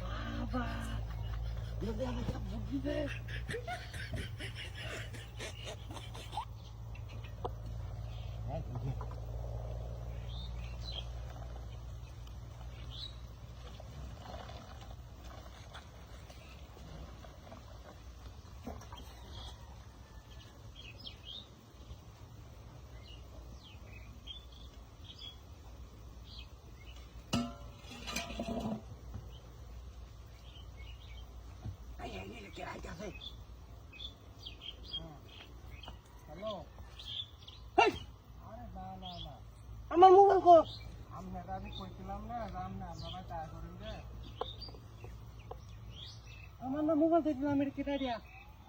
বাবা যদি আমি যা বুদ্ধি দে হ্যাঁ বুদ্ধি Ay, ay, ay, ¿qué hay que hacer? Hello hey, আরে না না না আমার মোবাইল কো আপনারা আমি কইছিলাম না আপনি আপনারা চা করেন যে। আমার না মোবাইল দেখলাম আমি কেটে দিয়া।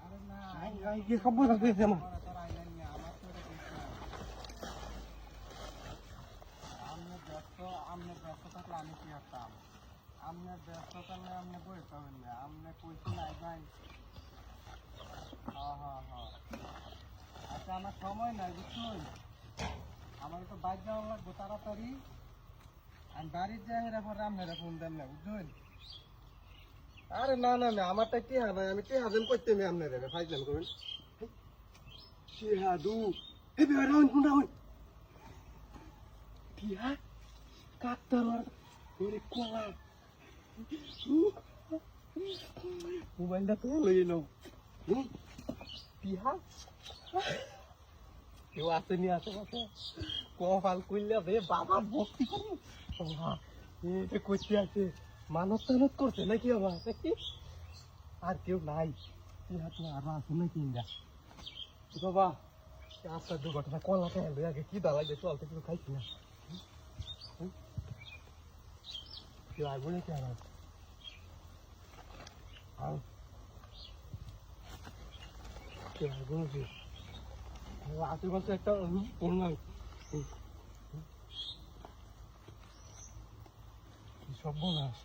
আরে না আই কি বুঝা দিয়েছে আমার ব্যস্ত থাকলে আমি কি করতাম? আপনি ব্যস্ত থাকলে আপনি বইতে হবেন না আপনি কইছি নাই ভাই। আচ্ছা আমার সময় নাই বুঝছেন আমার তো বাইক যাওয়া লাগবে তাড়াতাড়ি আমি বাড়ির যাই হেরা পরে আপনারা ফোন দেন না বুঝছেন আরে না না না আমারটা কি হবে আমি কি হাজেন করতে আমি আপনাদের ফাইজলাম করুন Shihadu. Eh, biar daun pun daun. Dia kata luar dari kuala. Mobil dah tu lagi no. Hmm? Dia. কেউ আসে নি আসে পাশে কপাল করলে রে বাবা, ভক্তি করে? এটা করতে আছে, মানত টানত করছে নাকি আবার দেখি আর কেউ নাই কি হাত না আরও আছে নাকি ইন্দা বাবা আচ্ছা দুর্ঘটনা কলা খাই এলো আগে কি দাঁড়াই চল তো কিছু খাইছি না। কেউ আসব নাকি আর আর কেউ আসব নাকি আশেপাশে একটা পড়লাম কি সব বলাস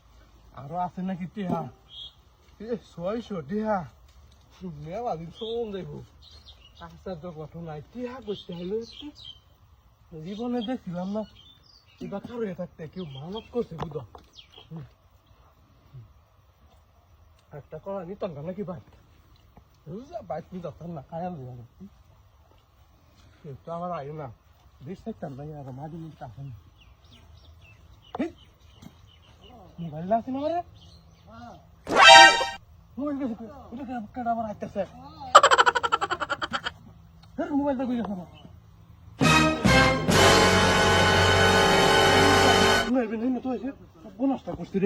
আরও আছে নাকি টিহা? এ একটু জীবনে দেখছিলাম না। কিবা কারও থাকতে কেউ মানত করছে বুধ একটা করা নিতাম নাকি ভাই? বাইক যাতাম না খায়াল দিয়ে তো আমার আয়ু না। বেশ থাকতাম ভাই আর মাঝে মধ্যে টাকা না মোবাইল আছে না আমার? মোবাইল গেছে ওটা কেন আমার হাইতেছে মোবাইলটা কই গেছে আমার। মোবাইল নেই না তো এসে বোনাসটা করছি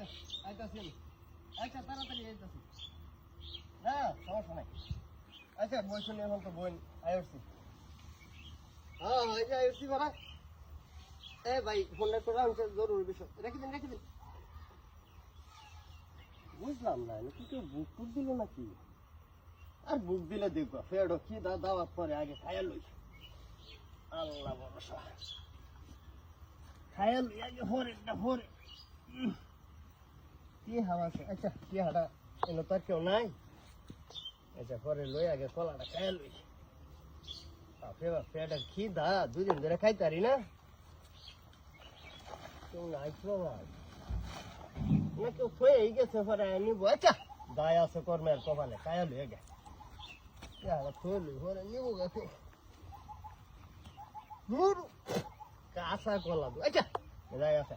আছে সমস্যা নাই আচ্ছা হ্যাঁ ভাই ফোনটা বুঝলাম না কি কেউ বুক টুক দিল নাকি আর বুক দিলে দেখব ফেরো কি দা দাওয়াত পরে আগে খায়া লই আল্লাহ ভরসা খায়াল আগে হরে না হরে কি হাওয়া আছে? আচ্ছা কি হাটা এনে তার কেউ নাই। আচ্ছা পরে লই আগে কলাটা খায়াল লই। বাপরে বাপ পেটের খিদা দুদিন ধরে খাইতারি না। কেউ নাই তো না, কেউ থয়ে গেছে পরে নিবো। আচ্ছা দায় আছে কর্মের কপালে খায়াল লই কি নুরু কাঁচা কলা দু। আচ্ছা আছে।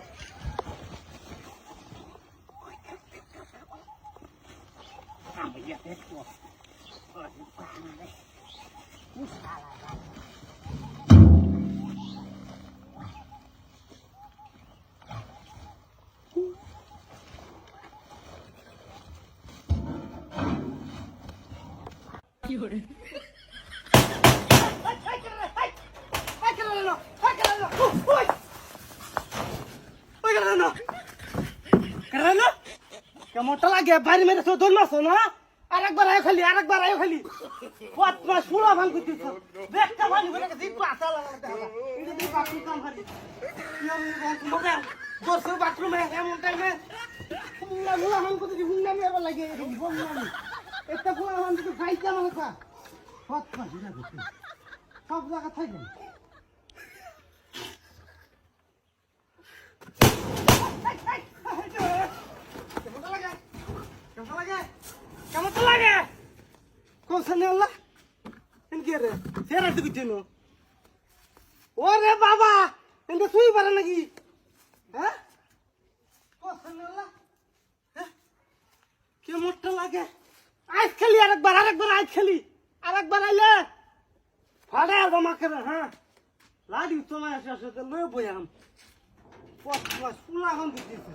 Ja, det tror jeg. Husk, Llore. かもたらげばりめでそうどんますな。আরেকবার আয়ো খালি আরেকবার আয়ো খালি মাস পুরা ভাঙ করতেছ দেখতে ভালো করে দিন পাতা দিন বাথরুম কাম হারি বাথরুমে এমন টাইমে আবার লাগে বললাম পাঁচ মাস এটা করতে সব জায়গা লাগে কেমন লাগে কেমন তো লাগে? কোন সামনে আল্লাহ। এনকে রে? সেরা তুই জন্য ওরে বাবা! এনকে শুই পারে নাকি? হ্যাঁ? কোন আল্লাহ। হ্যাঁ? কেমনটা লাগে? আইস খেলি আরেকবার আরেকবার আইস খেলি। আরেকবার আইলে ফাড়ে আর মাকে হ্যাঁ? লাডি তোমার আসে আসে লয়ে বইয়াম দিতেছে।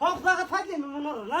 সব জায়গা থাকে মনে হয় না?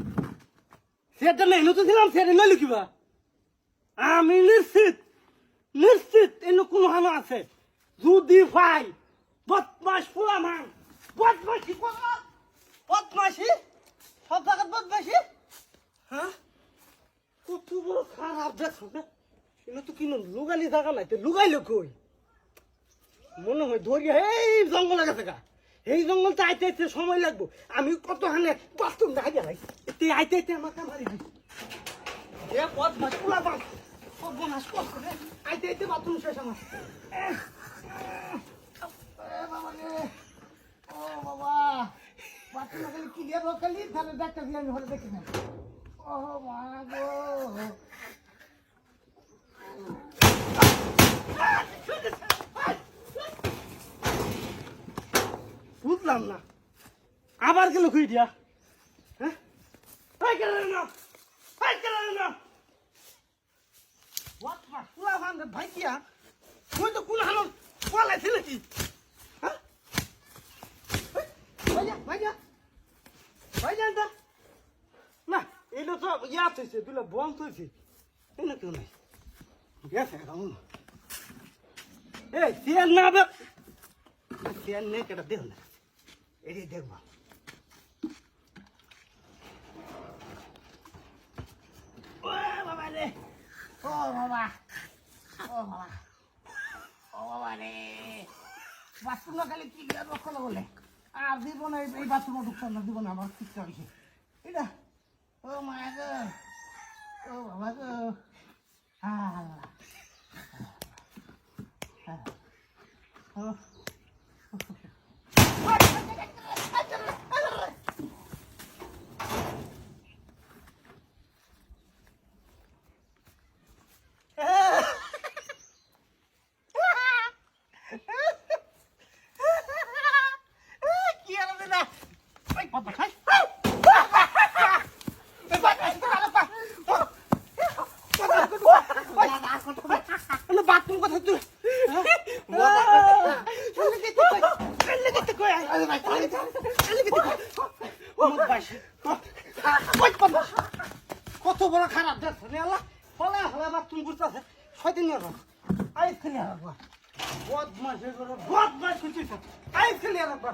পারি না সেটা নেই, নতুন ছিলাম, সেটা নইলে কিবা? আমি নিশ্চিত নিশ্চিত এনে কোনো হানো আছে। যদি ভাই বদমাস পুরা মান বদমাসি বদমাসি সব জায়গায় বদমাসি হ্যাঁ? কত বড় খারাপ দেখো না? এনে তো কিনো লুগালি জায়গা নাই, তো লুগাইলো কই? মনে হয় ধরি এই জঙ্গলে গেছে গা। এই জঙ্গল তো আইতে আইতে সময় লাগবো। আমি কত হানে বাথরুম দেখা গেলাই এতে আইতে আইতে আমার কামারি এ কষ্ট আইতে আইতে বাথরুম শেষ ও বাবা। বাথরুম খালি ক্লিয়ার হোক তাহলে ডাক্তার দিয়ে আমি ঘরে দেখি না ও মা গো। বুঝলাম না। আবার গেল খুই দিয়া। হ্যাঁ? হাই গেল না হাই গেল না হোয়াট মা? পুরা ভান ভাই কিয়া? তুই তো কোন হালো পালাই ছিল কি? হ্যাঁ? না এটা তো ইয়া বন্ধ হয়েছে এনে কেউ নাই। না নেই কেটা না এটাই দেখব বাবা রে। ও বাবা। ও বাবা। ও বাবা রে। বাথরুম খালি কি রক্ষণ বলে? আর দিব না, এই বাথরুমে ঢুকতাম না, দিব না আমার ঠিক আছে এটা ও মায়া গো। ও বাবা গো। আল্লাহ ও কি আনন্দ না ওই বাবা খাই বাথরুম কথা তুই কত বড় খারাপ দেখছ আল্লাহ। ফলে হলে বাথরুম করতেছে ছয়দিন আইস খেলে রাখবা বদমাস বদমাস করছিস আইস খেলে রাখবা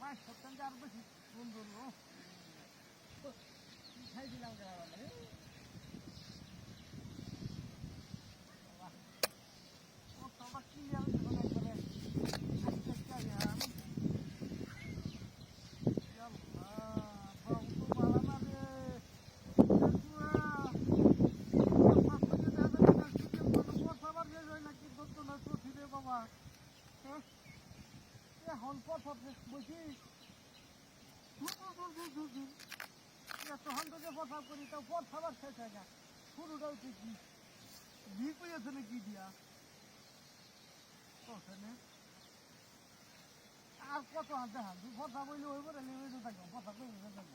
মাস সত্তর আর বেশি সুন্দর নো খাই দিলাম গাওয়ালে ও সবার কি আমি মনে করে আজকে একটা ধ্যান এখন পথ বসি তখন থেকে প্রসাব করি তো পথ খাবার শেষ হয় না শুরুটাও ঠিক ঘি করেছে না কি দিয়া? ওখানে আর কত হাত দেখান? তুই কথা বললে ওই করে লেবে থাকব। কথা কই থাকব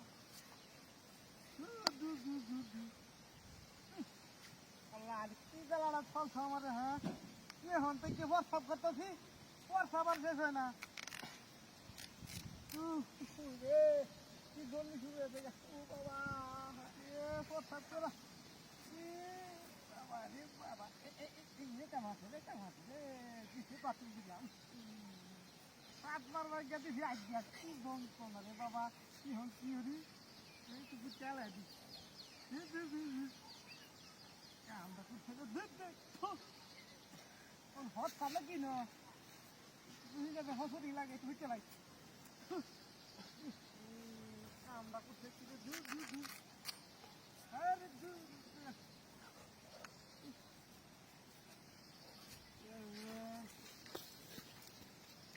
আল্লাহ, আর কি জ্বালাটা চলছে আমার হ্যাঁ? করতেছি প্রস্তাব আর শেষ হয় না। রে, কি জলদি শুরু হয়েছে। ও বাবা এ প্রস্তাব করা এ বাবা রে বাবা এ এই কামাছে রে কামাছে রে কিছু পাতি দিলাম সাতবার বাজ্ঞা দিছি আজ্ঞা কি বংশ না রে বাবা কি হন কি হরি এইটুকু চালাই দি আমরা তো ছেলে দেখ দেখ হট পারলে কি না বুঝে যাবে হসুরি লাগে তুই চালাই আমরা করতে কি দূর দূর দূর আরে দূর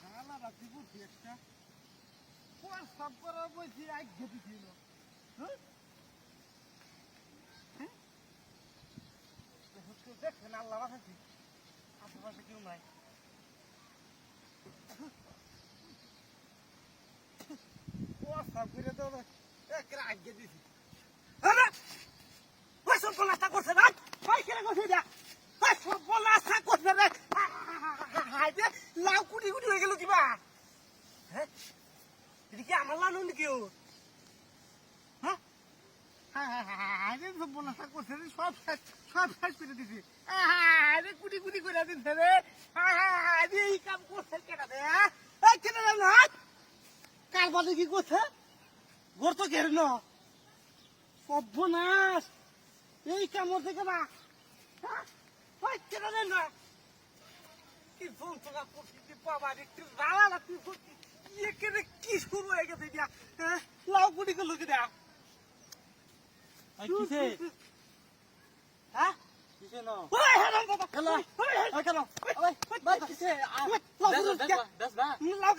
খালা রাখি করছি একটা সব করা বলছি এক ঘেটি ছিল দেখছেন আল্লাহ আশেপাশে কেউ নাই। সব করে তো এক আগে দিছি আরে ওই সব বলাটা করছে না ওই কেন করছে না ওই সব বলাটা করছে না হাই দে লাউ হয়ে গেল কিবা হ্যাঁ এটা কি আমার লানু নাকি ও হ্যাঁ আরে সব রে সব সব শেষ করে দিছি আরে কুটি কুটি করে দিছে রে আরে এই কাম করছে কেন রে কেন না কার বাদে কি করছে গোর তো ঘের ন সর্বনাশ এই কামড় থেকে না হ্যাঁ? কি যন্ত্রণা করছি বাবা রে কি জ্বালা লাগছি করছি এখানে কি শুরু হয়ে গেছে দিয়া হ্যাঁ? লাউ কুটি করল কি দেয়া কিসে? হ্যাঁ কিসে ন? ওই হেরাম বাবা হ্যালো? ওই, ওই, ওই ওই, কিসে? লাউ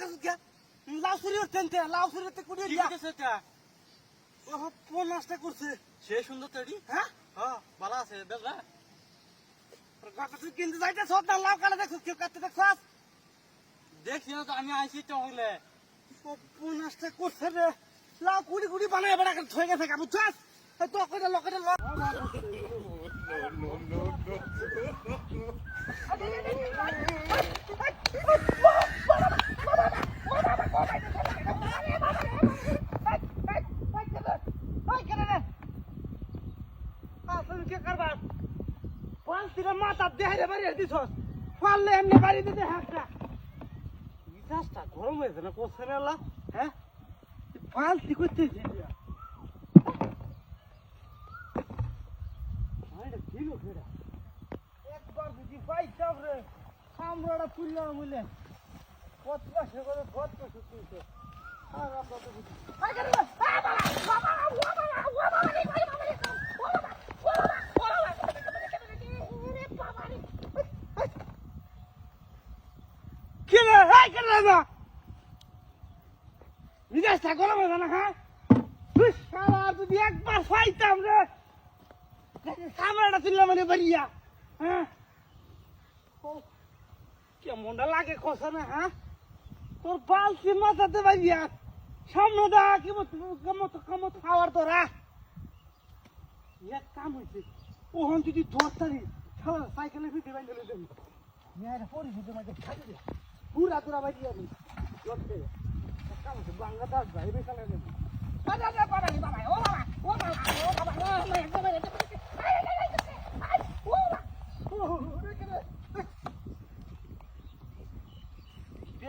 লাউ চুরি হচ্ছেন লাউ চুরিতে কুড়ি কি দিয়া এটা? ও পনাশটা করছে সে সুন্দর তৈরি হ্যাঁ হ্যাঁ ভালো আছে বেশ বা গাছে কিনতে যাইতে সব না লাউ কালে দেখছিস কেউ কাটতে দেখছিস দেখছি তো আমি আইসি তো হইলে পনাশটা করছে রে লাউ কুড়ি কুড়ি বানায় বেড়া করে থয়ে গেছে কাবু চাস তো কইটা লকেটে ল মাথা দেহারে বাড়ি দিছস পারলে এমনি বাড়ি দিতে হাঁকটা মিজাজটা গরম হয়েছে না কোথায় আল্লাহ হ্যাঁ ফালতি করতেছি একবার যদি পাইতাম রে কামড়াটা তুললাম বলে কত পাশে করে কত পাশে তুলছে আর আমরা তো বুঝি কে রে হাই কে রে না মিজাজটা গরম হয়ে না হ্যাঁ সারা যদি একবার পাইতাম রে কামড়াটা তুললাম মানে বাড়িয়া হ্যাঁ কেমনটা লাগে কষা না হ্যাঁ? তোর বালতি মাথাতে বাড়িয়া সামনে দা কি কেমত কেমত খাওয়ার তোরা এক কাম হয়েছে ওহন যদি দশটারি সারা সাইকেলে ফিটে বাইলে দেন মেয়ের পরিশুদ্ধ মাঝে খাই দে পুরা তোরা বাড়িয়ে আমি দশটে কাম হচ্ছে বাংলা দাস ভাই বেসালে দেন বাবা বাবা বাবা ও বাবা ও বাবা ও বাবা ও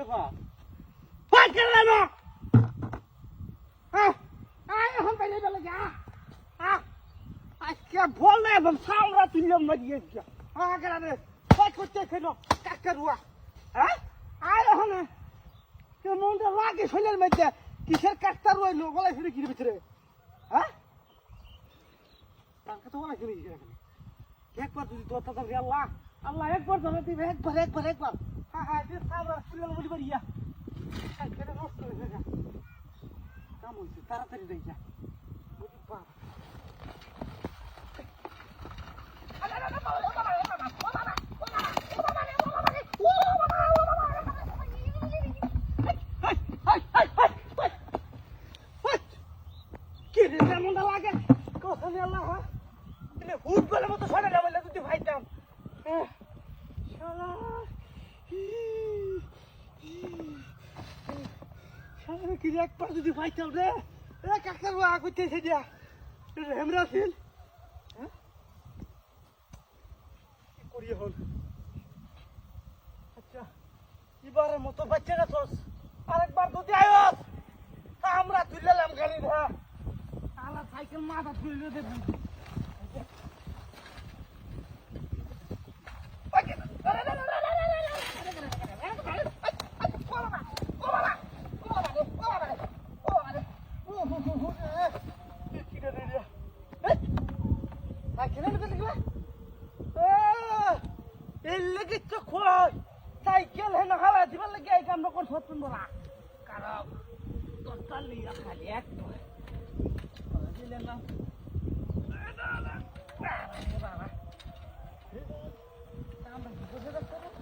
বাবা কিসের কাকটা রইল? গলায় ফিরে কিনে ভিতরে হ্যাঁ টাকা তো গলায় ফিরে গেছে এখানে। একবার যদি তোর তাদের আল্লাহ আল্লাহ একবার ধরে দিবে একবার একবার একবার। হ্যাঁ হ্যাঁ যে সামরা তুললাম বলি বাড়িয়া হ্যাঁ তাড়াতাড়ি দেখ যা বুঝি বাবা কি রে এমনটা লাগে কথা নিয়ে আল্লাহ হ্যাঁ দিলে ভূত বলে মতো শোনে না বললে যদি ভাইতাম হ্যাঁ শালা শালা কি রে একবার রে। রে কাকার বা করতেছে দিয়া? হেমরা ছিল? হ্যাঁ? করি এখন? আচ্ছা এবারের মতো বাচ্চারা তোস আরেকবার যদি আয়স আমরা তুললাম গাড়ি ধা আলা সাইকেল মাথা তুলে দেব। ঘর bola. বলা কারা টোটাল লিয়া খালি এক না দাদা দাদা দাদা দাদা দাদা দাদা দাদা দাদা দাদা দাদা